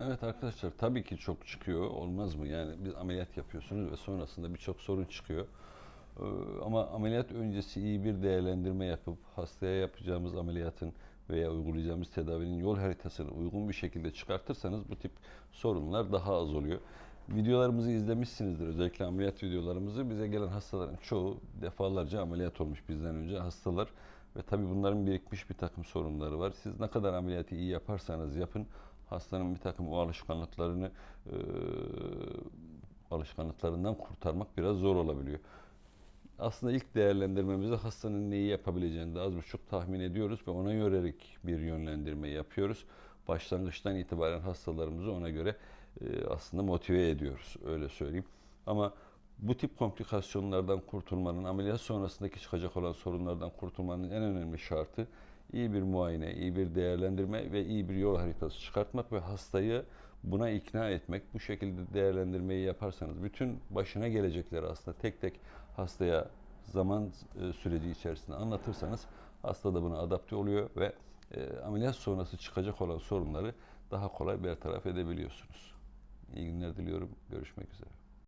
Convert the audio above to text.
Evet arkadaşlar tabii ki çok çıkıyor. Olmaz mı? Yani bir ameliyat yapıyorsunuz ve sonrasında birçok sorun çıkıyor. Ee, Ama ameliyat öncesi iyi bir değerlendirme yapıp hastaya yapacağımız ameliyatın veya uygulayacağımız tedavinin yol haritasını uygun bir şekilde çıkartırsanız bu tip sorunlar daha az oluyor. Videolarımızı izlemişsinizdir. Özellikle ameliyat videolarımızı. Bize gelen hastaların çoğu defalarca ameliyat olmuş bizden önce hastalar. Ve tabii bunların birikmiş bir takım sorunları var. Siz ne kadar ameliyatı iyi yaparsanız yapın hastanın bir takım o alışkanlıklarını e, alışkanlıklarından kurtarmak biraz zor olabiliyor. Aslında ilk değerlendirmemizde hastanın neyi yapabileceğini de az buçuk tahmin ediyoruz ve ona yönelik bir yönlendirme yapıyoruz. Başlangıçtan itibaren hastalarımızı ona göre e, aslında motive ediyoruz öyle söyleyeyim. Ama bu tip komplikasyonlardan kurtulmanın, ameliyat sonrasındaki çıkacak olan sorunlardan kurtulmanın en önemli şartı iyi bir muayene, iyi bir değerlendirme ve iyi bir yol haritası çıkartmak ve hastayı buna ikna etmek. Bu şekilde değerlendirmeyi yaparsanız bütün başına gelecekleri aslında tek tek hastaya zaman e, süreci içerisinde anlatırsanız hasta da buna adapte oluyor ve e, ameliyat sonrası çıkacak olan sorunları daha kolay bertaraf edebiliyorsunuz. İyi günler diliyorum. Görüşmek üzere.